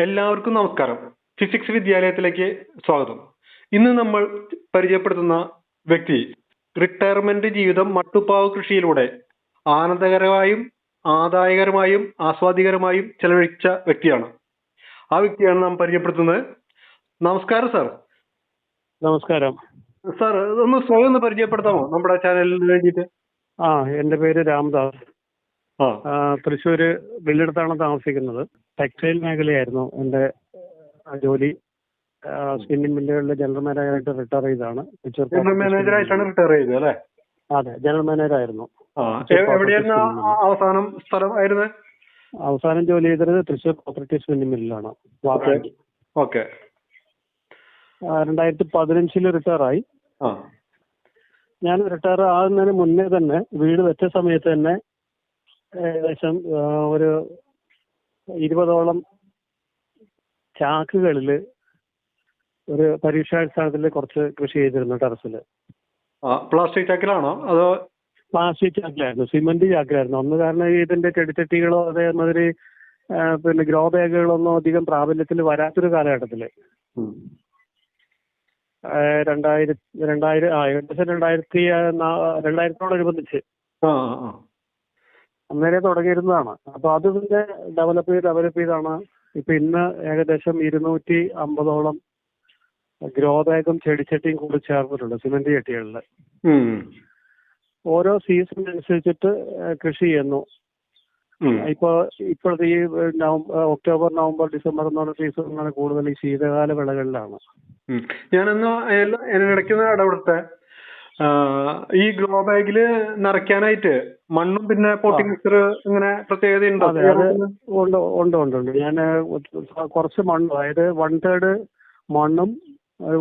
എല്ലാവർക്കും നമസ്കാരം. ഫിസിക്സ് വിദ്യാലയത്തിലേക്ക് സ്വാഗതം. ഇന്ന് നമ്മൾ പരിചയപ്പെടുത്തുന്ന വ്യക്തി റിട്ടയർമെന്റ് ജീവിതം മട്ടുപ്പാവ് കൃഷിയിലൂടെ ആനന്ദകരമായും ആദായകരമായും ആസ്വാദികരമായും ചെലവഴിച്ച വ്യക്തിയാണ്. ആ വ്യക്തിയാണ് നാം പരിചയപ്പെടുത്തുന്നത്. നമസ്കാരം സാർ നമസ്കാരം. സാർ ഒന്ന് സ്വയം ഒന്ന് പരിചയപ്പെടുത്താമോ നമ്മുടെ ചാനലിന് വേണ്ടിയിട്ട്? ആ എന്റെ പേര് രാംദാസ്. തൃശ്ശൂര് വെള്ളിടത്താണ് താമസിക്കുന്നത്. ടെക്സ്റ്റൈൽ മേഖലയായിരുന്നു എന്റെ ജോലി. സ്പിന്നിങ് സ്പിന്നിംഗ് മില്ലുകളിലെ ജനറൽ മാനേജറായിട്ട് റിട്ടയർ ചെയ്താണ് ജനറൽ മാനേജറായിട്ടാണ് റിട്ടയർ ചെയ്തത് അല്ലേ? അതെ ജനറൽ മാനേജറായിരുന്നു. എവിടെയായിരുന്നു അവസാനം സ്ഥലം ആയിരുന്നത്? അവസാനം ജോലി ചെയ്തത് തൃശ്ശൂർ കോപ്പറേറ്റീവ് സ്പിന്നിംഗ് മില്ലിലാണ് ഓക്കെ. രണ്ടായിരത്തി പതിനഞ്ചിൽ റിട്ടയർ ആയി. ഞാൻ റിട്ടയർ ആകുന്നതിന് മുന്നേ തന്നെ വീട് വെച്ച സമയത്ത് തന്നെ ഏകദേശം ഒരു ഇരുപതോളം ചാക്കുകളിൽ ഒരു പരീക്ഷാടിസ്ഥാനത്തിൽ കുറച്ച് കൃഷി ചെയ്തിരുന്നു ടെറസിൽ പ്ലാസ്റ്റിക് ചാക്കിലാണോ? അതോ പ്ലാസ്റ്റിക് ചാക്കിലായിരുന്നു സിമന്റ് ചാക്കിലായിരുന്നു. അന്ന് കാരണം ഇതിന്റെ ചെടിച്ചട്ടികളോ അതേമാതിരി പിന്നെ ഗ്രോ ബാഗുകളൊന്നും അധികം പ്രാബല്യത്തിൽ വരാത്തൊരു കാലഘട്ടത്തിൽ. രണ്ടായിരത്തി രണ്ടായിരം ആ ഏകദേശം രണ്ടായിരത്തി ആ, നാ- രണ്ടായിരത്തിനോടനുബന്ധിച്ച് ആ ആ, ആ അന്നേരം തുടങ്ങിയിരുന്നതാണ്. അപ്പൊ അത് പിന്നെ ഡെവലപ്പ് ചെയ്ത് ഡെവലപ്പ് ചെയ്താണ്. ഇപ്പൊ ഇന്ന് ഏകദേശം ഇരുന്നൂറ്റി അമ്പതോളം ഗ്രോ ബാഗും ചെടിച്ചട്ടിയും കൂടി ചേർന്നിട്ടുണ്ട് സിമന്റ് ചട്ടികളിൽ. ഓരോ സീസൺ അനുസരിച്ചിട്ട് കൃഷി ചെയ്യുന്നു. ഇപ്പൊ ഇപ്പോഴത്തെ ഈ നവംബർ ഒക്ടോബർ നവംബർ ഡിസംബർ എന്നുള്ള സീസൺ കൂടുതൽ ഈ ശീതകാല വിളകളിലാണ്. ഞാനന്ന് ഇതിനിടയ്ക്ക് ഇടപെടട്ടെ? ഈ ഗ്രോ ബാഗിൽ നിറയ്ക്കാനായിട്ട് മണ്ണും പിന്നെ പോട്ടിംഗ് മിക്സർ ഇങ്ങനെ പ്രത്യേകത ഉണ്ടോ? അതെ അത് ഉണ്ട് ഉണ്ട് ഉണ്ട് ഉണ്ട്. ഞാൻ കുറച്ച് മണ്ണ് അതായത് വൺ തേർഡ് മണ്ണും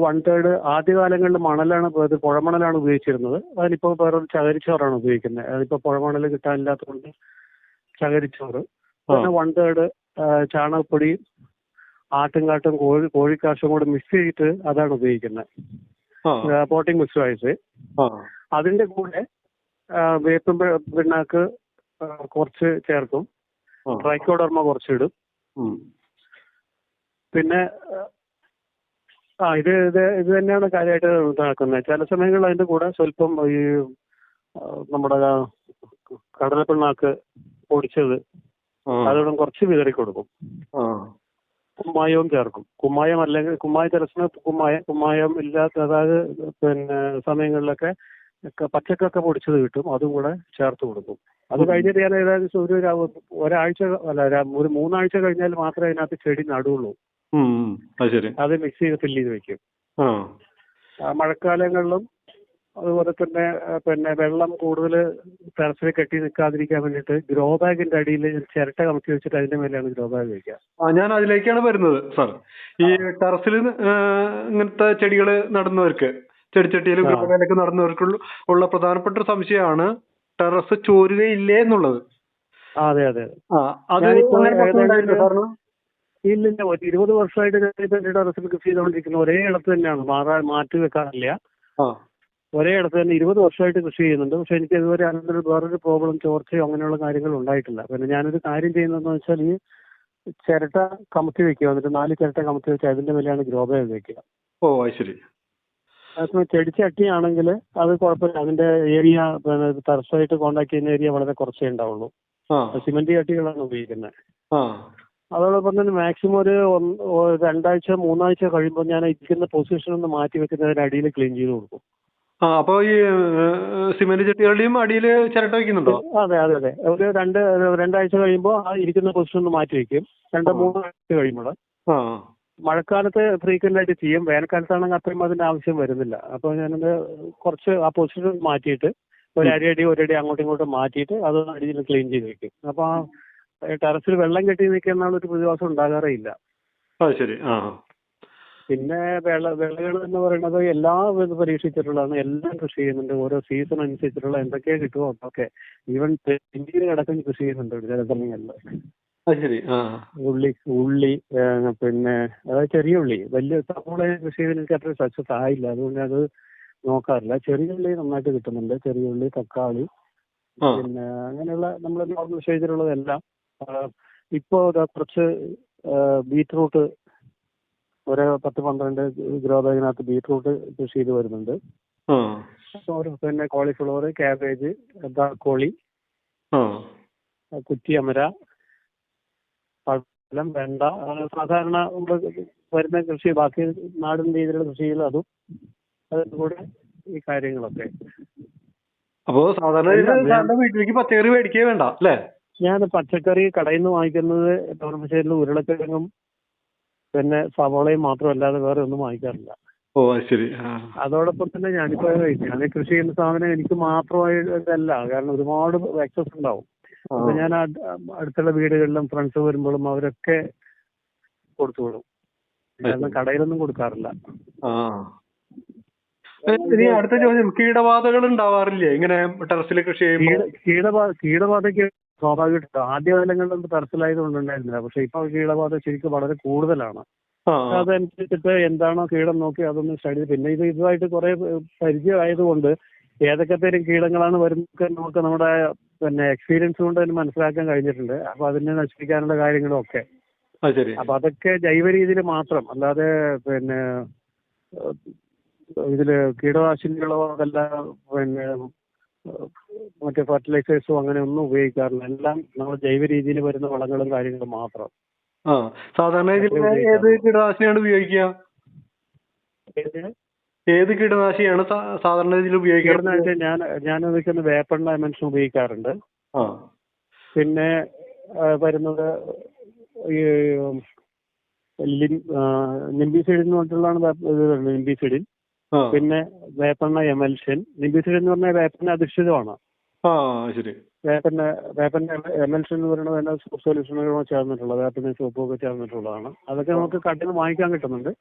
വൺ തേർഡ് ആദ്യകാലങ്ങളിൽ മണലാണ് ഇത് പുഴമണലാണ് ഉപയോഗിച്ചിരുന്നത്. അതിനിപ്പോ വേറൊരു ചകരിച്ചോറാണ് ഉപയോഗിക്കുന്നത്. അതിപ്പോ പുഴമണൽ കിട്ടാനില്ലാത്തതുകൊണ്ട് ചകരിച്ചോറ്. പിന്നെ വൺ തേർഡ് ചാണകപ്പൊടി ആട്ടുംകാട്ടും കോഴി കോഴിക്കാശും കൂടെ മിക്സ് ചെയ്തിട്ട് അതാണ് ഉപയോഗിക്കുന്നത്. പോട്ടിംഗ് മിക്സ് വൈസ് ആ. അതിന്റെ കൂടെ വേപ്പും പിണ്ണാക്ക് കുറച്ച് ചേർക്കും. ട്രൈക്കോഡർമ കുറച്ചിടും. പിന്നെ ആ ഇത് ഇത് ഇത് തന്നെയാണ് കാര്യമായിട്ട് നടക്കുന്നത്. ചില സമയങ്ങളിൽ അതിന്റെ കൂടെ സ്വല്പം ഈ നമ്മുടെ കടലപ്പിണ്ണാക്ക് പൊടിച്ചത് അതോടും കുറച്ച് വിതറി കൊടുക്കും. കുമ്മായവും ചേർക്കും. കുമ്മായം അല്ലെങ്കിൽ കുമ്മായ ചില കുമ്മായം കുമ്മായം ഇല്ലാത്ത അതായത് പിന്നെ സമയങ്ങളിലൊക്കെ പച്ചക്കൊക്കെ പൊടിച്ചത് കിട്ടും. അതും കൂടെ ചേർത്ത് കൊടുക്കും. അത് കഴിഞ്ഞിട്ട് ഞാൻ ഏകദേശം ഒരു ഒരാഴ്ച അല്ല ഒരു മൂന്നാഴ്ച കഴിഞ്ഞാൽ മാത്രമേ അതിനകത്ത് ചെടി നടുള്ളൂ. അത് മിക്സ് ചെയ്ത് ഫില്ല് ചെയ്ത് വെക്കും. മഴക്കാലങ്ങളിലും അതുപോലെ തന്നെ പിന്നെ വെള്ളം കൂടുതൽ ടെറസിൽ കെട്ടി നിൽക്കാതിരിക്കാൻ വേണ്ടിയിട്ട് ഗ്രോ ബാഗിന്റെ അടിയിൽ ചിരട്ട കമത്തി വെച്ചിട്ട് അതിന്റെ മേലെയാണ് ഗ്രോ ബാഗ് വെക്കുക. ആ ഞാൻ അതിലേക്കാണ് വരുന്നത് സാർ. ഈ ടെറസിൽ ഇങ്ങനത്തെ ചെടികൾ നടുന്നവർക്ക് ചെടിച്ചട്ടിയിലും ഗ്രോ ബാഗിലൊക്കെ നടുന്നവർക്കുള്ള ഉള്ള പ്രധാനപ്പെട്ട ഒരു സംശയമാണ് ടെറസ് ചോരുകയില്ലേ എന്നുള്ളത്. അതെ അതെ അതെ. ഇല്ലില്ല ഒരു ഇരുപത് വർഷമായിട്ട് ഞാൻ ടെറസിൽ കൃഷി ചെയ്തുകൊണ്ടിരിക്കുന്ന. ഒരേ ഇടത്ത് തന്നെയാണ് മാറാൻ മാറ്റി വെക്കാറില്ല. ഒരേ ഇടത്ത് തന്നെ ഇരുപത് വർഷമായിട്ട് കൃഷി ചെയ്യുന്നുണ്ട്. പക്ഷെ എനിക്ക് ഇതുവരെ അങ്ങനെ വേറൊരു പ്രോബ്ലം ചോർച്ചയോ അങ്ങനെയുള്ള കാര്യങ്ങൾ ഉണ്ടായിട്ടില്ല. പിന്നെ ഞാനൊരു കാര്യം ചെയ്യുന്നതെന്ന് വെച്ചാൽ ഈ ചിരട്ട കമത്തി വെക്കുക. എന്നിട്ട് നാല് ചിരട്ട കമത്തി വെച്ച് അതിന്റെ മേലെയാണ് ഗ്രോ ബാഗ് വെക്കുക. ഓ ശരി. ചെടിച്ചട്ടിയാണെങ്കിൽ അത് കുഴപ്പമില്ല. അതിന്റെ ഏരിയ പിന്നെ തടസ്സമായിട്ട് കോണ്ടാക്ട് ചെയ്യുന്ന ഏരിയ വളരെ കുറച്ചേ ഉണ്ടാവുള്ളൂ. സിമന്റ് ചട്ടികളാണ് ഉപയോഗിക്കുന്നത്. അതോടൊപ്പം തന്നെ മാക്സിമം ഒരു ഒരു രണ്ടാഴ്ച മൂന്നാഴ്ച കഴിയുമ്പോൾ ഞാൻ ഇരിക്കുന്ന പൊസിഷൻ ഒന്ന് മാറ്റി വെക്കുന്നതിന് അടിയിൽ ക്ലീൻ ചെയ്ത് കൊടുക്കും. ആ അപ്പൊ ഈ സിമന്റ് ചട്ടികളുടെയും അടിയിൽ ചിരട്ട വെക്കുന്നുണ്ടോ? അതെ അതെ അതെ. ഒരു രണ്ട് രണ്ടാഴ്ച കഴിയുമ്പോൾ ആ ഇരിക്കുന്ന പൊസിഷൻ ഒന്ന് മാറ്റി വെക്കും. രണ്ട് മൂന്നാഴ്ച കഴിയുമ്പോൾ. ആ. മഴക്കാലത്ത് ഫ്രീക്വന്റ് ആയിട്ട് ചെയ്യും. വേനൽക്കാലത്താണെങ്കിൽ അത്രയും അതിന്റെ ആവശ്യം വരുന്നില്ല. അപ്പോൾ ഞാനത് കുറച്ച് ആ പൊസിഷൻ മാറ്റിയിട്ട് ഒരു അരി അടി ഒരടി അങ്ങോട്ടും ഇങ്ങോട്ടും മാറ്റിയിട്ട് അത് അടിയിൽ ക്ലീൻ ചെയ്ത് വെക്കും. അപ്പോൾ ആ ടെറസിൽ വെള്ളം കെട്ടി നിൽക്കുന്ന ഒരു പ്രതിഭാസം ഉണ്ടാകാറേ ഇല്ല. അത് ശരി. ആ. പിന്നെ വിള വിളകൾ എന്ന് പറയുന്നത് എല്ലാ ഇത് പരീക്ഷിച്ചിട്ടുള്ളതാണ്. എല്ലാം കൃഷി ചെയ്യുന്നുണ്ട്. ഓരോ സീസൺ അനുസരിച്ചിട്ടുള്ള എന്തൊക്കെ കിട്ടുമോ അതൊക്കെ. ഈവൻ തെങ്ങിന് അടക്കം കൃഷി ചെയ്യുന്നുണ്ട് ചില സമയങ്ങളിൽ ശരി ഉള്ളി ഉള്ളി പിന്നെ അതായത് ചെറിയ ഉള്ളി. വലിയ സവോള കൃഷി ചെയ്തതിന് എനിക്ക് അത്ര സക്സസ് ആയില്ല. അതുകൊണ്ട് അത് നോക്കാറില്ല. ചെറിയ ഉള്ളി നന്നായിട്ട് കിട്ടുന്നുണ്ട്. ചെറിയ ഉള്ളി തക്കാളി പിന്നെ അങ്ങനെയുള്ള നമ്മൾ നോർമൽ സ്റ്റേജിലുള്ളതെല്ലാം ഇപ്പോ കുറച്ച് ബീറ്റ്റൂട്ട് ഒരു പത്ത് പന്ത്രണ്ട് ഗ്രോ ബാഗിനകത്ത് ബീറ്റ്റൂട്ട് കൃഷി ചെയ്ത് വരുന്നുണ്ട്. പിന്നെ കോളിഫ്ലവർ കാബേജ് ബ്രോക്കോളി ആ. കുറ്റിയമര പഴം വെണ്ട സാധാരണ വരുന്ന കൃഷി ബാക്കി നാടൻ രീതിയിലുള്ള കൃഷിയിൽ അതും അതിന്റെ കൂടെ ഈ കാര്യങ്ങളൊക്കെ. അപ്പോ സാധാരണ വീട്ടിലേക്ക് പച്ചക്കറി മേടിക്കേ വേണ്ട അല്ലേ? ഞാൻ പച്ചക്കറി കടയിൽ നിന്ന് വാങ്ങിക്കുന്നത് ടോർമശ്ശേരിയിൽ ഉരുളക്കിഴങ്ങും പിന്നെ സവോളയും മാത്രമല്ലാതെ വേറെ ഒന്നും വാങ്ങിക്കാറില്ല. ഓ ശരി. അതോടൊപ്പം തന്നെ ഞാനിപ്പോ ഞാൻ കൃഷി ചെയ്യുന്ന സാധനം എനിക്ക് മാത്രമായിട്ടല്ല. കാരണം ഒരുപാട് ആക്സസ് ഉണ്ടാവും. അപ്പൊ ഞാൻ അടുത്തുള്ള വീടുകളിലും ഫ്രണ്ട്സ് വരുമ്പോഴും അവരൊക്കെ കൊടുത്തു വിടും. കാരണം കടയിലൊന്നും കൊടുക്കാറില്ല. ഇനി അടുത്ത ചോദ്യം. കീടബാധകൾ ഉണ്ടാവാറില്ലേ? ഇങ്ങനെ ടെറസിൽ കൃഷി ചെയ്യുമ്പോൾ കീട കീടബാധ കീടബാധയ്ക്ക് സ്വാഭാവികമായിട്ടും. ആദ്യ കാലങ്ങളിൽ തരത്തിലായതുകൊണ്ട് കൊണ്ടുണ്ടായിരുന്നില്ല. പക്ഷെ ഇപ്പൊ കീടബാധ ശരിക്കും വളരെ കൂടുതലാണ്. അതനുസരിച്ചിട്ട് എന്താണോ കീടം നോക്കി അതൊന്ന് സ്റ്റഡി പിന്നെ ഇത് ഇതുമായിട്ട് കുറെ പരിചയമായതുകൊണ്ട് ഏതൊക്കെ തരം കീടങ്ങളാണ് വരുന്നത് നമുക്ക് നമ്മുടെ പിന്നെ എക്സ്പീരിയൻസ് കൊണ്ട് തന്നെ മനസ്സിലാക്കാൻ കഴിഞ്ഞിട്ടുണ്ട്. അപ്പൊ അതിനെ നശിപ്പിക്കാനുള്ള കാര്യങ്ങളും ഒക്കെ അപ്പൊ അതൊക്കെ ജൈവ രീതിയിൽ മാത്രം. അല്ലാതെ പിന്നെ ഇതിൽ കീടനാശിനികളോ അതല്ല പിന്നെ മറ്റേ ഫെർട്ടിലൈസേഴ്സും അങ്ങനെ ഒന്നും ഉപയോഗിക്കാറില്ല. എല്ലാം നമ്മൾ ജൈവ രീതിയിൽ വരുന്ന വളങ്ങളും കാര്യങ്ങളും മാത്രം. ആ സാധാരണ ഏത് കീടനാശിനിയാണ് ഉപയോഗിക്കുക? ഏത്? കീടനാശിനിയാണ് സാധാരണ രീതിയിൽ ഉപയോഗിക്കാറ് ഞാൻ ഞാൻ ഉപയോഗിക്കുന്ന വേപ്പെണ്ണ മനുഷ്യൻ ഉപയോഗിക്കാറുണ്ട്. പിന്നെ വരുന്നത് ഈ നിംബിസിഡിൻ എന്ന് പറഞ്ഞിട്ടുള്ളതാണ് വേപ്പ- പിന്നെ വേപ്പണ്ണ എമൽഷൻ നിംബിസിഡിൻ എന്ന് പറഞ്ഞാൽ വേപ്പണ്ണ അധിഷ്ഠിതമാണ്. വേപ്പണ്ണ ശരി. വേപ്പന്റെ വേപ്പന്റെ എമൽഷൻ എന്ന് പറയുന്നത് തന്നെ സോപ്പ് സൊല്യൂഷനുകളോ ചേർന്നിട്ടുള്ളത് വേപ്പണ്ണ സോപ്പും ഒക്കെ ചേർന്നിട്ടുള്ളതാണ്. അതൊക്കെ നമുക്ക് കടയിൽ നിന്ന് വാങ്ങിക്കാൻ കിട്ടുന്നുണ്ട്.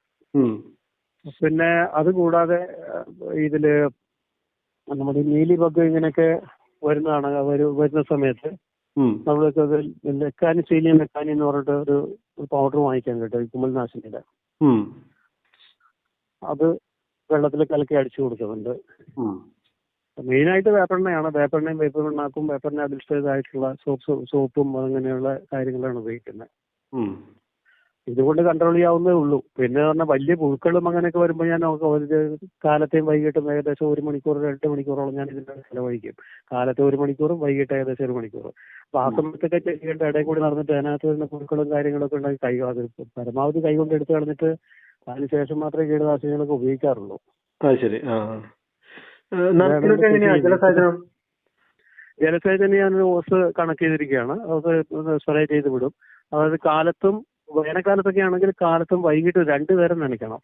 പിന്നെ അത് കൂടാതെ ഇതിൽ നമ്മുടെ നീലി ബഗ് ഇങ്ങനെയൊക്കെ വരുന്നതാണ് വരുന്ന സമയത്ത് നമ്മൾ ലെക്കാനി സീലിയ ലെക്കാനി എന്ന് പറഞ്ഞിട്ട് ഒരു പൗഡർ വാങ്ങിക്കാൻ കിട്ടും ഈ ഉം. അത് വെള്ളത്തിൽ കലക്കി അടിച്ചു കൊടുക്കുന്നുണ്ട്. മെയിനായിട്ട് വേപ്പെണ്ണയാണ്. വേപ്പെണ്ണയും വേപ്പ് പിണ്ണാക്കും വേപ്പെണ്ണ അധിഷ്ഠിതമായിട്ടുള്ള സോപ്പ് സോപ്പും അങ്ങനെയുള്ള കാര്യങ്ങളാണ് ഉപയോഗിക്കുന്നത്. ഇതുകൊണ്ട് കൺട്രോൾ ചെയ്യാവുന്നേ ഉള്ളൂ. പിന്നെ പറഞ്ഞാൽ വലിയ പുഴുക്കളും അങ്ങനെയൊക്കെ വരുമ്പോൾ ഞാൻ ഒരു കാലത്തെയും വൈകിട്ടും ഏകദേശം ഒരു മണിക്കൂർ രണ്ട് മണിക്കൂറോളം ഞാൻ ഇതിന്റെ ചെലവഴിക്കും. കാലത്തെ ഒരു മണിക്കൂറും വൈകിട്ട് ഏകദേശം ഒരു മണിക്കൂർ അപ്പൊ ആ സമയത്തൊക്കെ ചെയ്യേണ്ട ഇടയിൽ കൂടി നടന്നിട്ട് അതിനകത്ത് വരുന്ന പുഴുക്കളും കാര്യങ്ങളൊക്കെ ഉണ്ടാക്കി കൈ അത് പരമാവധി കൈ കൊണ്ട് എടുത്ത് കളഞ്ഞിട്ട് അതിനുശേഷം മാത്രമേ കീടനാശിനികളൊക്കെ ഉപയോഗിക്കാറുള്ളൂ. അത് ശരി ആ. എങ്ങനെയാ? ജലസേചനം? ജലസേചന ഞാൻ ഓസ് കണക്ട് ചെയ്തിരിക്കുകയാണ്. അത് സ്പ്രേ ചെയ്ത് വിടും. അതായത് കാലത്തും വേനൽക്കാലത്തൊക്കെ ആണെങ്കിൽ കാലത്തും വൈകിട്ട് രണ്ടു നേരം നനയ്ക്കണം.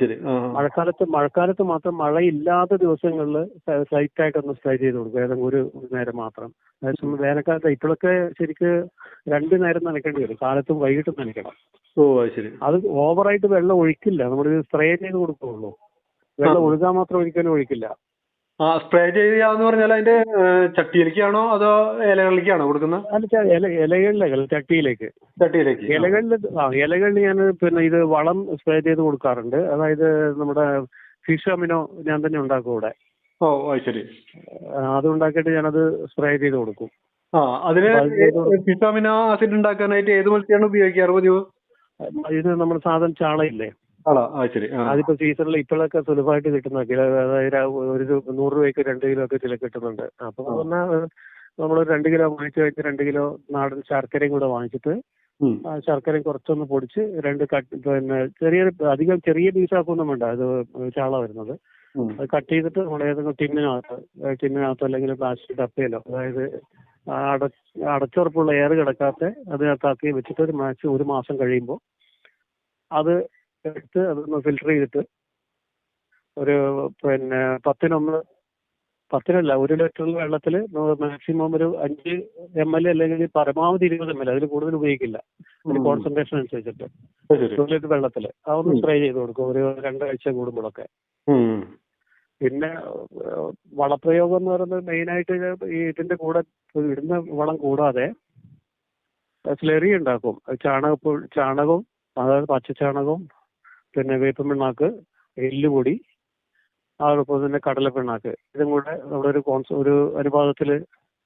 ശരി. മഴക്കാലത്ത് മഴക്കാലത്ത് മാത്രം മഴയില്ലാത്ത ദിവസങ്ങളിൽ സൈറ്റ് ആയിട്ടൊന്ന് സ്പ്രേ ചെയ്ത് കൊടുക്കും ഏതെങ്കിലും ഒരു നേരം മാത്രം. അതേസമയം വേനൽക്കാലത്ത് ഇപ്പോഴൊക്കെ ശരിക്ക് രണ്ട് നേരം നനയ്ക്കേണ്ടി വരും. കാലത്തും വൈകിട്ടും നനയ്ക്കണം. ഓ ശരി. അത് ഓവറായിട്ട് വെള്ളം ഒഴിക്കില്ല. നമ്മൾ സ്പ്രേ ചെയ്ത് കൊടുക്കുള്ളൂ വെള്ളം ഒഴുകാൻ മാത്രം ഒരിക്കലും ഒഴിക്കില്ല. ആ സ്പ്രേ ചെയ്യാന്ന് പറഞ്ഞാൽ അതിന്റെ ചട്ടിയിലേക്കാണോ അതോ ഇലകളിലേക്കാണോ കൊടുക്കുന്നത്? അല്ല ഇല ഇലകളിലേക്ക് ചട്ടിയിലേക്ക്. ചട്ടിയിലേക്ക്. ഇലകളിൽ ആ ഇലകളിൽ ഞാൻ പിന്നെ ഇത് വളം സ്പ്രേ ചെയ്ത് കൊടുക്കാറുണ്ട്. അതായത് നമ്മുടെ ഫിഷ് അമിനോ ഞാൻ തന്നെ ഉണ്ടാക്കും ഇവിടെ ഓ അത് ശരി അത് ഉണ്ടാക്കിയിട്ട് ഞാനത് സ്പ്രേ ചെയ്ത് കൊടുക്കും. ആ അതിന് ഫിഷ് അമിനോ ആസിഡ് ഉണ്ടാക്കാനായിട്ട് ഏത് മത്സ്യമാണ് ഉപയോഗിക്കാറ് പതിവ്? ഇത് നമ്മുടെ സാധനം ചാളയില്ലേ? അതിപ്പോ സീസണിൽ ഇപ്പോഴൊക്കെ സുലഭമായിട്ട് കിട്ടുന്ന കിലോ അതായത് ഒരു നൂറ് രൂപയ്ക്ക് രണ്ട് കിലോ ഒക്കെ ചില കിട്ടുന്നുണ്ട്. അപ്പൊ പറഞ്ഞാൽ നമ്മൾ രണ്ട് കിലോ വാങ്ങിച്ചു കഴിഞ്ഞ് രണ്ട് കിലോ നാടൻ ശർക്കരയും കൂടെ വാങ്ങിച്ചിട്ട് ആ ശർക്കരയും കുറച്ചൊന്ന് പൊടിച്ച് രണ്ട് കട്ട് പിന്നെ ചെറിയ അധികം ചെറിയ പീസാക്കൊന്നും വേണ്ട. അത് ചാള വരുന്നത്. അത് കട്ട് ചെയ്തിട്ട് നമ്മൾ ഏതെങ്കിലും ടിന്നിനകത്ത് ടിന്നിനകത്തോ അല്ലെങ്കിൽ പ്ലാസ്റ്റിക് ഡപ്പയിലോ അതായത് അടച്ചുറപ്പുള്ള എയർ കിടക്കാത്ത അതിനകത്താക്കി വെച്ചിട്ട് ഒരു ഒരു മാസം കഴിയുമ്പോൾ അത് എടുത്ത് അതൊന്ന് ഫിൽട്ടർ ചെയ്തിട്ട് ഒരു പിന്നെ പത്തിനൊന്ന് പത്തിനല്ല ഒരു ലിറ്റർ വെള്ളത്തിൽ മാക്സിമം ഒരു അഞ്ച് എം എൽ അല്ലെങ്കിൽ പരമാവധി ഇരുപത് എം എൽ അതിൽ കൂടുതൽ ഉപയോഗിക്കില്ല. കോൺസെൻട്രേഷൻ അനുസരിച്ചിട്ട്. ഒരു ലിറ്റർ വെള്ളത്തിൽ. അതൊന്ന് സ്പ്രൈ ചെയ്ത് കൊടുക്കും. ഒരു രണ്ടാഴ്ച കൂടുമ്പോഴൊക്കെ. പിന്നെ വളപ്രയോഗം എന്ന് പറയുന്നത് മെയിനായിട്ട് ഈ ഇതിന്റെ കൂടെ ഇടുന്ന വളം കൂടാതെ സ്ലെറി ഉണ്ടാക്കും. ചാണകപ്പൂ ചാണകവും അതായത് പച്ചച്ചാണകവും പിന്നെ വേപ്പ് പിണ്ണാക്ക് എല്ലുപൊടി അതോടൊപ്പം തന്നെ കടലപ്പിണ്ണാക്ക്. ഇതും കൂടെ നമ്മുടെ ഒരു കോൺസ് ഒരു അനുപാതത്തിൽ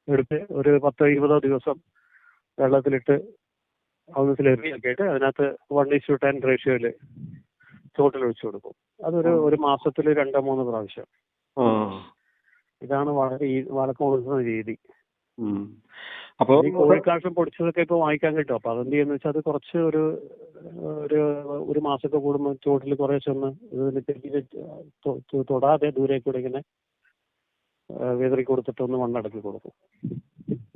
എടുത്ത് ഒരു പത്തോ ഇരുപതോ ദിവസം വെള്ളത്തിലിട്ട് അതൊന്ന് സ്ലെറി ആക്കിയിട്ട് അതിനകത്ത് വൺ ഇഷ്യൂ ടെൻ റേഷ്യോയിൽ ചോട്ടിൽ ഒഴിച്ചു കൊടുക്കും. അതൊരു ഒരു മാസത്തിൽ രണ്ടോ മൂന്നോ പ്രാവശ്യം. ഇതാണ് വളരെ ഈ വളക്കം കൊടുക്കുന്ന രീതി. അപ്പൊ കോഴിക്കാഷ്ടം പൊടിച്ചതൊക്കെ ഇപ്പൊ വാങ്ങിക്കാൻ കിട്ടും. അപ്പൊ അതെന്ത് ചെയ്യുന്ന വെച്ചാൽ അത് കുറച്ച് ഒരു ഒരു ഒരു മാസമൊക്കെ കൂടുമ്പോൾ ചുവട്ടിൽ കുറേശ്ശെ ഒന്ന് തൊ- തൊടാതെ ദൂരെ കൂടെ ഇങ്ങനെ വിതറി കൊടുത്തിട്ട് ഒന്ന് മണ്ണടക്കി കൊടുക്കും.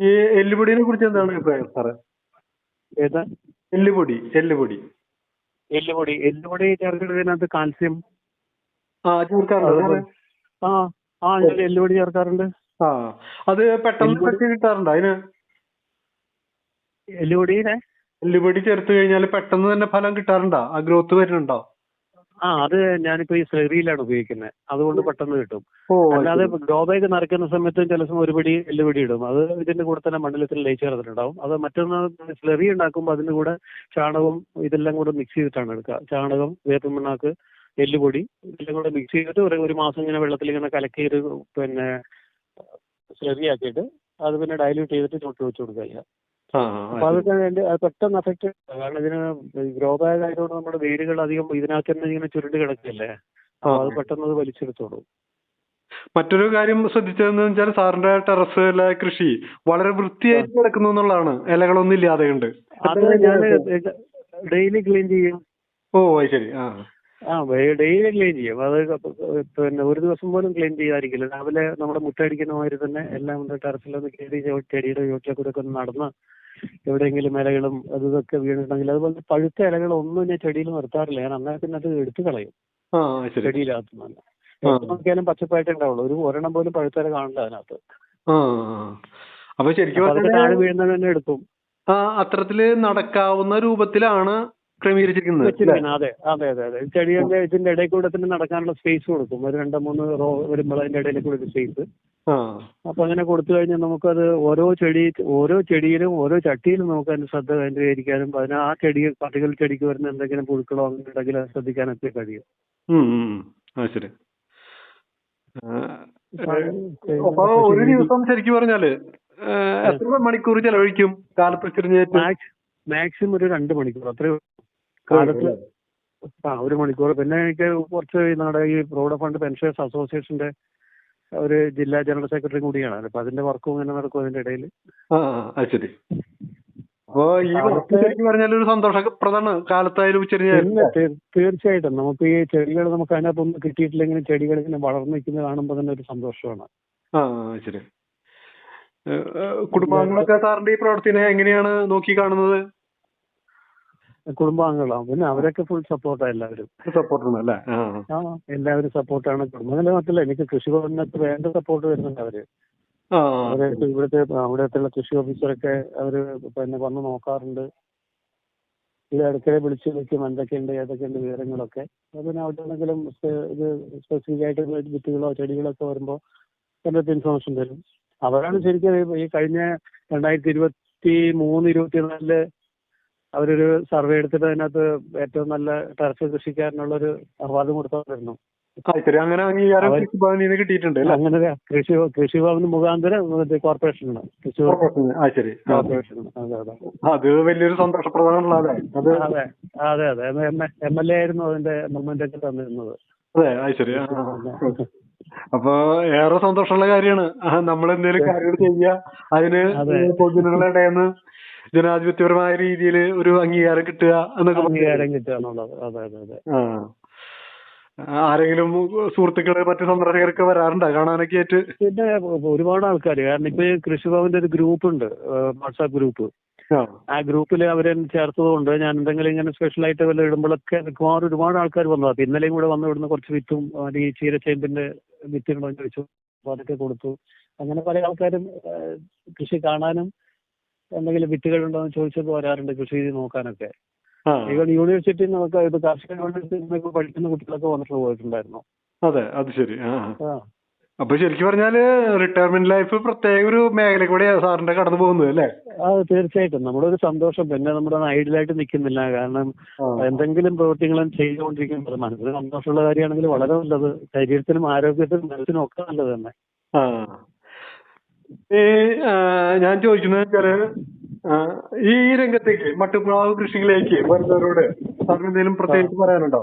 ഈ എല്ലുപൊടിയെ കുറിച്ച് എന്താണ് അഭിപ്രായം സാറേ? ഏതാ? എല്ലുപൊടി എല്ലുപൊടി എല്ലുപൊടി എല്ലുപൊടി ചേർക്കുന്നതിനകത്ത് കാൽസ്യം. ആ ചേർക്കാറുണ്ട് ആ ആ ഞാൻ എല്ലുപൊടി ചേർക്കാറുണ്ട്. ആ അത് പെട്ടെന്ന് കിട്ടാറുണ്ടോ അതിന് എല്ലുപൊടിയുടെ എല്ലുപൊടി ചേർത്ത് കഴിഞ്ഞാൽ പെട്ടെന്ന് തന്നെ ഫലം കിട്ടാറുണ്ടോ? ആ ഗ്രോത്ത് വരുന്നുണ്ടോ? ആ അത് ഞാനിപ്പോ ഈ സ്ലെറിയിലാണ് ഉപയോഗിക്കുന്നത് അതുകൊണ്ട് പെട്ടെന്ന് കിട്ടും. അല്ലാതെ ഗ്രോ ബാഗ് നിറയ്ക്കുന്ന സമയത്ത് ചില സമയം ഒരു പിടി എല്ലുപൊടി ഇടും. അത് ഇതിന്റെ കൂടെ തന്നെ മണ്ണിലത്തിൽ ലയിച്ച് ചേർത്തിട്ടുണ്ടാവും അത് മറ്റൊന്ന് സ്ലെറി ഉണ്ടാക്കുമ്പോൾ അതിന്റെ കൂടെ ചാണകവും ഇതെല്ലാം കൂടെ മിക്സ് ചെയ്തിട്ടാണ് എടുക്കുക. ചാണകം വേപ്പിമണ്ണാക്ക് എല്ലുപൊടി ഇതെല്ലാം കൂടെ മിക്സ് ചെയ്തിട്ട് ഒരു ഒരു മാസം ഇങ്ങനെ വെള്ളത്തിൽ ഇങ്ങനെ കലക്കി ഒരു പിന്നെ സ്ലെറി ആക്കിയിട്ട് അത് പിന്നെ ഡൈല്യൂട്ട് ചെയ്തിട്ട് ചോട്ടിൽ വെച്ച് കൊടുക്കുക അപ്പൊ അതൊക്കെ വേണ്ടി അത് പെട്ടെന്ന് അഫക്റ്റ് കാരണം ഇതിന് ഗ്രോ ബാഗ് ആയതുകൊണ്ട് നമ്മുടെ വേരുകൾ അധികം ഇതിനകത്ത് തന്നെ ഇങ്ങനെ ചുരുണ്ട് കിടക്കില്ലേ അപ്പൊ അത് പെട്ടെന്ന് അത് വലിച്ചെടുത്തോളൂ. മറ്റൊരു കാര്യം ശ്രദ്ധിച്ചതെന്ന് വെച്ചാൽ സാറിന്റെ ടെറസിലെ കൃഷി വളരെ വൃത്തിയായിട്ട് കിടക്കുന്നു എന്നുള്ളതാണ്. ഇലകളൊന്നും ഇല്ലാതെ ഉണ്ട് അത് ഞാൻ ഡെയിലി ക്ലീൻ ചെയ്യും. ഓ അത് ശരി. ആ ആ. ഡെയിലി ക്ലീൻ ചെയ്യും. അത് പിന്നെ ഒരു ദിവസം പോലും ക്ലീൻ ചെയ്യാതിരിക്കില്ല. രാവിലെ നമ്മുടെ മുട്ടടിക്കുന്ന മാതിരി തന്നെ എല്ലാം കൊണ്ട് ടെറസിലൊന്ന് കയറി ചെടിയുടെ ചോട്ടിലെ കൂടെ ഒക്കെ ഒന്ന് നടന്ന് എവിടെയെങ്കിലും ഇലകളും അത് ഇതൊക്കെ വീണിട്ടുണ്ടെങ്കിൽ അതുപോലെ പഴുത്ത ഇലകൾ ഒന്നും ഞാൻ ചെടിയിൽ നിർത്താറില്ല. ഞാൻ അന്നേരം പിന്നെ അത് എടുത്തു കളയും. ചെടിയിലകത്ത് തന്നെ നോക്കിയാലും പച്ചപ്പായിട്ടേ ഉണ്ടാവുള്ളൂ. ഒരു ഒരെണ്ണം പോലും പഴുത്ത ഇല കാണണ്ട അതിനകത്ത്. അപ്പൊ ശരിക്കും താഴെ വീഴുന്നത് തന്നെ എടുക്കും. അത്തരത്തിൽ നടക്കാവുന്ന രൂപത്തിലാണ് ക്രമീകരിച്ചിരിക്കുന്നത് അതെ അതെ അതെ അതെ. ചെടിയുടെ ഇതിന്റെ ഇടയിൽ കൂടെ തന്നെ നടക്കാനുള്ള സ്പേസ് കൊടുക്കും. ഒരു രണ്ടോ മൂന്ന് റോ വരുമ്പോൾ അതിന്റെ ഇടയിൽ കൂടെ ഒരു സ്പേസ് അപ്പൊ അങ്ങനെ കൊടുത്തു കഴിഞ്ഞാൽ നമുക്കത് ഓരോ ചെടി ഓരോ ചെടിയിലും ഓരോ ചട്ടിയിലും നമുക്ക് അതിന്റെ ശ്രദ്ധ കേന്ദ്രീകരിക്കാനും അതിന് ആ ചെടി പട്ടികൾ ചെടിക്ക് വരുന്ന എന്തെങ്കിലും പുഴുക്കളോ അങ്ങനെ ഉണ്ടെങ്കിൽ അത് ശ്രദ്ധിക്കാനൊക്കെ കഴിയും. ശരി. ഒരു ദിവസം ശരിക്കും പറഞ്ഞാൽ എത്ര മണിക്കൂർ ചെലവഴിക്കും കാലത്ത് മാക്സിമം ഒരു രണ്ട് മണിക്കൂർ അത്രയും കാലത്ത് ആ ഒരു മണിക്കൂർ. പിന്നെ എനിക്ക് കുറച്ച് നമ്മുടെ ഈ പ്രൗഢ ഫണ്ട് പെൻഷൻസ് അസോസിയേഷന്റെ ഒരു ജില്ലാ ജനറൽ സെക്രട്ടറി കൂടിയാണ്. അപ്പൊ അതിന്റെ വർക്കും ഇങ്ങനെ നടക്കും അതിന്റെ ഇടയിൽ. ശരി. അപ്പൊ ഈ പറഞ്ഞാൽ ഒരു സന്തോഷപ്രദമാണ് കാലത്തായാലും തീർച്ചയായിട്ടും നമുക്ക് ഈ ചെടികൾ നമുക്ക് അതിനകത്തൊന്നും കിട്ടിയിട്ടില്ലെങ്കിലും ചെടികൾ ഇങ്ങനെ വളർന്നു നിൽക്കുന്നത് കാണുമ്പോൾ തന്നെ ഒരു സന്തോഷമാണ്. ആ ശരി. കുടുംബാംഗങ്ങളൊക്കെ സാറിന്റെ ഈ പ്രവർത്തിനെ എങ്ങനെയാണ് നോക്കി കാണുന്നത്? കുടുംബാംഗങ്ങളാണ് പിന്നെ അവരൊക്കെ ഫുൾ സപ്പോർട്ടാണ് എല്ലാവരും. സപ്പോർട്ടാണ് അല്ലേ ആ. എല്ലാവരും സപ്പോർട്ടാണ് കുടുംബങ്ങളെ മാത്രമല്ല എനിക്ക് കൃഷി കൃഷിഭവനത്ത് വേണ്ട സപ്പോർട്ട് വരുന്നുണ്ട് അവർ. അവർ ഇവിടുത്തെ അവിടത്തെ കൃഷി ഓഫീസറൊക്കെ അവർ പിന്നെ വന്ന് നോക്കാറുണ്ട്. ഇത് ഇടയ്ക്കിടെ വിളിച്ചു വെക്കും എന്തൊക്കെയുണ്ട് ഏതൊക്കെയുണ്ട് വിവരങ്ങളൊക്കെ. പിന്നെ അവിടെ എന്തെങ്കിലും സ്പെ- ഇത് സ്പെസിഫിക് ആയിട്ട് വിത്തുകളോ ചെടികളോ ഒക്കെ വരുമ്പോൾ അതിനകത്ത് ഇൻഫർമേഷൻ തരും. അവരാണ് ശരിക്കും ഈ- ഈ കഴിഞ്ഞ രണ്ടായിരത്തി ഇരുപത്തി മൂന്ന് ഇരുപത്തിനാലിൽ അവരൊരു സർവേ എടുത്തിട്ട് അതിനകത്ത് ഏറ്റവും നല്ല ടെറസ് കൃഷിക്കാരനുള്ളൊരു അവാർഡ് കൊടുത്തായിരുന്നു അങ്ങനെ അംഗീകാരം കിട്ടിയിട്ടുണ്ട് അങ്ങനെ കൃഷി കൃഷി കൃഷിഭവൻ മുഖാന്തരം മറ്റേ കോർപ്പറേഷനാണ്. കൃഷി. കോർപ്പറേഷൻ അതെ അതെ. അത് വലിയൊരു സന്തോഷപ്രദമാണല്ലോ അല്ലേ? അതെ അതെ അതെ എം എൽ എ ആയിരുന്നു അതിന്റെ മൂവ്മെന്റ് ഒക്കെ തന്നിരുന്നത്. അതെ ശരി. അപ്പൊ ഏറെ സന്തോഷമുള്ള കാര്യമാണ്. നമ്മൾ എന്തെങ്കിലും കാര്യങ്ങൾ ചെയ്യുക അതിന് പൊതുജനങ്ങളുടെ ഇടയിൽ ജനാധിപത്യപരമായ രീതിയിൽ ഒരു അംഗീകാരം കിട്ടുക എന്നൊക്കെ അംഗീകാരം കിട്ടുക എന്നുള്ളത് അതെ അതെ. ആരെങ്കിലും സുഹൃത്തുക്കൾ മറ്റു സന്ദർശകരൊക്കെ വരാറുണ്ടോ? കാണാനൊക്കെ ആയിട്ട്? പിന്നെ ഒരുപാട് ആൾക്കാർ കാരണം ഇപ്പൊ കൃഷിഭവന്റെ ഒരു ഗ്രൂപ്പ് ഉണ്ട് വാട്സാപ്പ് ഗ്രൂപ്പ്. ആ. ഗ്രൂപ്പിൽ അവരെ ചേർത്തതുകൊണ്ട് ഞാൻ എന്തെങ്കിലും ഇങ്ങനെ സ്പെഷ്യൽ ആയിട്ട് വല്ല ഇടുമ്പോഴൊക്കെ മിക്കവാറും ഒരുപാട് ആൾക്കാർ വന്നു അപ്പൊ ഇന്നലെയും കൂടെ വന്ന് ഇവിടുന്ന് കുറച്ച് വിത്തും അല്ലെങ്കിൽ ഈ ചീരച്ചേമ്പിന്റെ വിത്തുകളും ചോദിച്ചു അപ്പൊ അതൊക്കെ കൊടുത്തു. അങ്ങനെ പല ആൾക്കാരും കൃഷി കാണാനും എന്തെങ്കിലും വിത്തുകൾ ഉണ്ടോ എന്ന് ചോദിച്ച് വരാറുണ്ട് കൃഷി ചെയ്ത് നോക്കാനൊക്കെ. ഈവൻ യൂണിവേഴ്സിറ്റിയിൽ നിന്നൊക്കെ ഇത് കാർഷിക യൂണിവേഴ്സിറ്റിയിൽ നിന്നൊക്കെ പഠിക്കുന്ന കുട്ടികളൊക്കെ വന്നിട്ട് പോയിട്ടുണ്ടായിരുന്നു. അതെ അത് ശരി. അപ്പൊ ശരിക്കും പറഞ്ഞാൽ റിട്ടയർമെന്റ് ലൈഫ് പ്രത്യേക ഒരു മേഖല കൂടെ സാറിന്റെ കടന്നു പോകുന്നത് അല്ലേ? അത് തീർച്ചയായിട്ടും. നമ്മുടെ ഒരു സന്തോഷം. പിന്നെ നമ്മുടെ ഐഡിയലായിട്ട് നിൽക്കുന്നില്ല കാരണം എന്തെങ്കിലും പ്രവൃത്തികളും ചെയ്തുകൊണ്ടിരിക്കുന്നത് മനസ്സിന് സന്തോഷമുള്ള കാര്യമാണെങ്കിൽ വളരെ നല്ലത്. ശരീരത്തിനും ആരോഗ്യത്തിനും മനസ്സിനും ഒക്കെ നല്ലത് തന്നെ. ഈ ഞാൻ ചോദിക്കുന്നത് വെച്ചാൽ ഈ രംഗത്തേക്ക് മട്ടുപ്ലാവ് കൃഷിയിലേക്ക് വരുന്നവരോട് സാറിന് എന്തെങ്കിലും പ്രത്യേകിച്ച് പറയാനുണ്ടോ?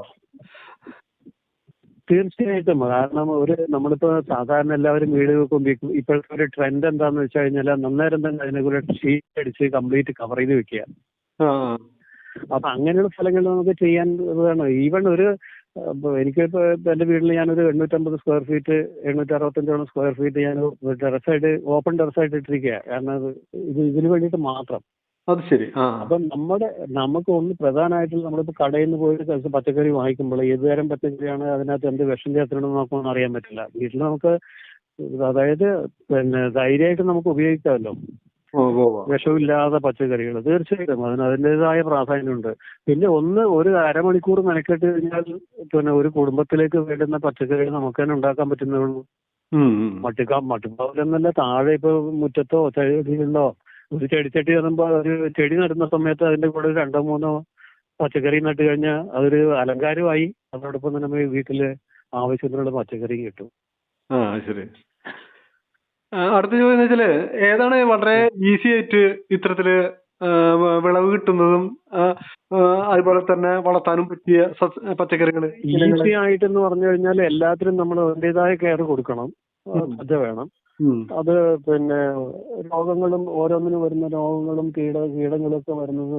തീർച്ചയായിട്ടും. കാരണം ഒരു നമ്മളിപ്പോ സാധാരണ എല്ലാവരും വീട് വെക്കും ഇപ്പോഴത്തെ ഒരു ട്രെൻഡ് എന്താന്ന് വെച്ച് കഴിഞ്ഞാൽ നന്നേരം തന്നെ അതിനെ കൂടെ ഷീറ്റ് അടിച്ച് കംപ്ലീറ്റ് കവർ ചെയ്ത് വെക്കുക. അപ്പൊ അങ്ങനെയുള്ള സ്ഥലങ്ങളിൽ നമുക്ക് ചെയ്യാൻ വേണം. ഈവൺ ഒരു അപ്പൊ എനിക്കിപ്പോ എന്റെ വീട്ടിൽ ഞാനൊരു എണ്ണൂറ്റമ്പത് സ്ക്വയർ ഫീറ്റ് എണ്ണൂറ്റി അറുപത്തഞ്ചോളം സ്ക്വയർ ഫീറ്റ് ഞാൻ ടെറസായിട്ട് ഓപ്പൺ ടെറസായിട്ട് ഇട്ടിരിക്കുകയാണ് കാരണം അത് ഇത് ഇതിന് വേണ്ടിയിട്ട് മാത്രം. അത് ശരി. ആ. അപ്പം നമ്മുടെ നമുക്ക് ഒന്ന് പ്രധാനമായിട്ടും നമ്മളിപ്പോ കടയിൽ നിന്ന് പോയിട്ട് പച്ചക്കറി വാങ്ങിക്കുമ്പോൾ ഏത് തരം പച്ചക്കറിയാണ് അതിനകത്ത് എന്ത് വിഷം ചേർത്തിട്ടുണ്ടെന്ന് നമുക്കൊന്നും അറിയാൻ പറ്റില്ല. വീട്ടിൽ നമുക്ക് അതായത് പിന്നെ ധൈര്യമായിട്ട് നമുക്ക് ഉപയോഗിക്കാമല്ലോ. വിഷമില്ലാത്ത പച്ചക്കറികൾ. തീർച്ചയായിട്ടും. അതിന് അതിന്റെതായ പ്രാധാന്യമുണ്ട്. പിന്നെ ഒന്ന് ഒരു അരമണിക്കൂർ മെനക്കെട്ട് കഴിഞ്ഞാൽ പിന്നെ ഒരു കുടുംബത്തിലേക്ക് വേണ്ടുന്ന പച്ചക്കറികൾ നമുക്ക് തന്നെ ഉണ്ടാക്കാൻ പറ്റുന്നേ ഉള്ളൂ. മട്ടുക്കാ മട്ടുപ്പാവിലെന്നല്ല താഴെ ഇപ്പൊ മുറ്റത്തോ ചെടിയിലുണ്ടോ ഒരു ചെടിച്ചട്ടി വരുമ്പോ ഒരു ചെടി നടുന്ന സമയത്ത് അതിന്റെ കൂടെ രണ്ടോ മൂന്നോ പച്ചക്കറി നട്ട് കഴിഞ്ഞാൽ അതൊരു അലങ്കാരമായി. അതോടൊപ്പം തന്നെ നമ്മൾ വീട്ടിൽ ആവശ്യത്തിനുള്ള പച്ചക്കറിയും കിട്ടും. ആ ശരി. അടുത്ത ചോദ്യം എന്ന് വെച്ചാൽ ഏതാണ് വളരെ ഈസി ആയിട്ട് ഇത്തരത്തിൽ വിളവ് കിട്ടുന്നതും അതുപോലെ തന്നെ വളർത്താനും പറ്റിയ സസ്യ- പച്ചക്കറികൾ ഈസി ആയിട്ടെന്ന് പറഞ്ഞു കഴിഞ്ഞാൽ എല്ലാത്തിനും നമ്മൾ അതിന്റേതായ കെയർ കൊടുക്കണം. അത് ശ്രദ്ധ വേണം അത് പിന്നെ രോഗങ്ങളും ഓരോന്നിനും വരുന്ന രോഗങ്ങളും കീട കീടങ്ങളൊക്കെ വരുന്നത്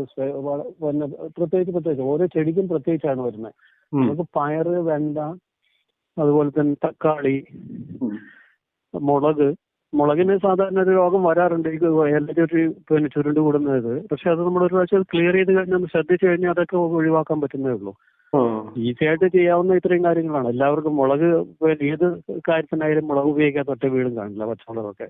പിന്നെ പ്രത്യേകിച്ച് പ്രത്യേകിച്ച് ഓരോ ചെടിക്കും പ്രത്യേകിച്ചാണ് വരുന്നത്. നമുക്ക് പയറ് വെണ്ട അതുപോലെ തന്നെ തക്കാളി മുളക് മുളകിന് സാധാരണ ഒരു രോഗം വരാറുണ്ട്. ഈ ഇലയുടെ ഒരു പിന്നെ ചുരുണ്ട് കൂടുന്നത്. പക്ഷെ അത് നമ്മൾ ഒരു പ്രാവശ്യം ക്ലിയർ ചെയ്ത് കഴിഞ്ഞാൽ ഒന്ന് ശ്രദ്ധിച്ചു കഴിഞ്ഞാൽ അതൊക്കെ ഒഴിവാക്കാൻ പറ്റുന്നേ ഉള്ളൂ. ഈസി ആയിട്ട് ചെയ്യാവുന്ന ഇത്രയും കാര്യങ്ങളാണ്. എല്ലാവർക്കും മുളക് ഏത് കാര്യത്തിനായാലും മുളക് ഉപയോഗിക്കാത്ത ഒറ്റ വീടും കാണില്ല പച്ചമുളകൊക്കെ.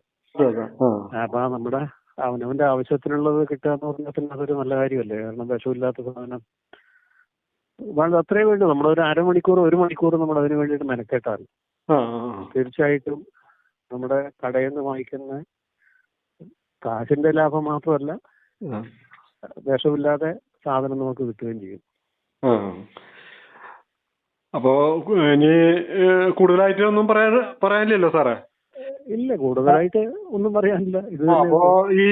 അപ്പൊ നമ്മുടെ അവനവന്റെ ആവശ്യത്തിനുള്ളത് കിട്ടുക എന്ന് പറഞ്ഞാൽ പിന്നെ അതൊരു നല്ല കാര്യമല്ലേ? കാരണം വിഷമില്ലാത്ത സാധനം. വേണ്ട അത്രേ വേണ്ടു. നമ്മളൊരു അരമണിക്കൂർ ഒരു മണിക്കൂർ നമ്മൾ അതിന് വേണ്ടിയിട്ട് മെനക്കെട്ടാൽ. ആ. തീർച്ചയായിട്ടും നമ്മുടെ കടയിൽ നിന്ന് വാങ്ങിക്കുന്ന കാശിന്റെ ലാഭം മാത്രമല്ല. വിഷമില്ലാതെ സാധനം നമുക്ക് കിട്ടുകയും ചെയ്യും. അപ്പോ ഇനി കൂടുതലായിട്ട് ഒന്നും പറയാൻ പറയാനില്ലല്ലോ സാറേ? ഇല്ല കൂടുതലായിട്ട് ഒന്നും പറയാനില്ല. ഇത് അപ്പോ ഈ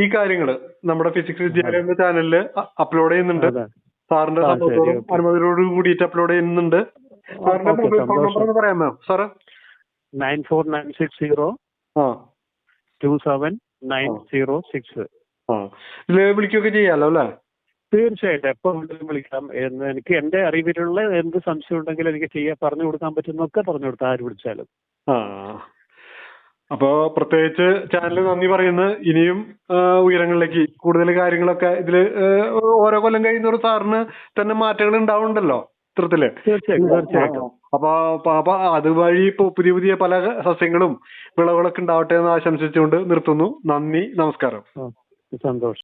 ഈ കാര്യങ്ങൾ നമ്മുടെ ഫിസിക്സ് വിദ്യാലയം എന്ന ചാനലിൽ അപ്ലോഡ് ചെയ്യുന്നുണ്ട്. സാറിന്റെ അനുമതിയോട് കൂടിയിട്ട് അപ്ലോഡ് ചെയ്യുന്നുണ്ട്. സാറിന്റെ മൊബൈൽ ഫോൺ നമ്പർ ഒന്ന് പറയാമോ sir? Nine four nine six zero two seven nine zero six. വിളിക്കുകയൊക്കെ ചെയ്യാലോ അല്ലേ? തീർച്ചയായിട്ടും. എപ്പോ വേണമെങ്കിലും വിളിക്കാം. എന്ന് എനിക്ക് എന്റെ അറിവിലുള്ള എന്ത് സംശയം ഉണ്ടെങ്കിലും എനിക്ക് ചെയ്യാൻ പറഞ്ഞു കൊടുക്കാൻ പറ്റുന്നൊക്കെ പറഞ്ഞു കൊടുത്താൽ ആര് വിളിച്ചാലും. ആ. അപ്പോ പ്രത്യേകിച്ച് ചാനൽ നന്ദി പറയുന്നു. ഇനിയും ഉയരങ്ങളിലേക്ക് കൂടുതൽ കാര്യങ്ങളൊക്കെ ഇതിൽ ഓരോ കൊല്ലം കഴിയുന്നവർ സാറിന് തന്നെ മാറ്റങ്ങൾ ഉണ്ടാവുന്നുണ്ടല്ലോ ഇത്തരത്തിൽ തീർച്ചയായിട്ടും. തീർച്ചയായിട്ടും. അപ്പൊ പ- അപ്പൊ അതുവഴി ഇപ്പൊ പുതിയ പുതിയ പല സസ്യങ്ങളും വിളവുകളൊക്കെ ഉണ്ടാവട്ടെ എന്ന് ആശംസിച്ചുകൊണ്ട് നിർത്തുന്നു. നന്ദി നമസ്കാരം. സന്തോഷം.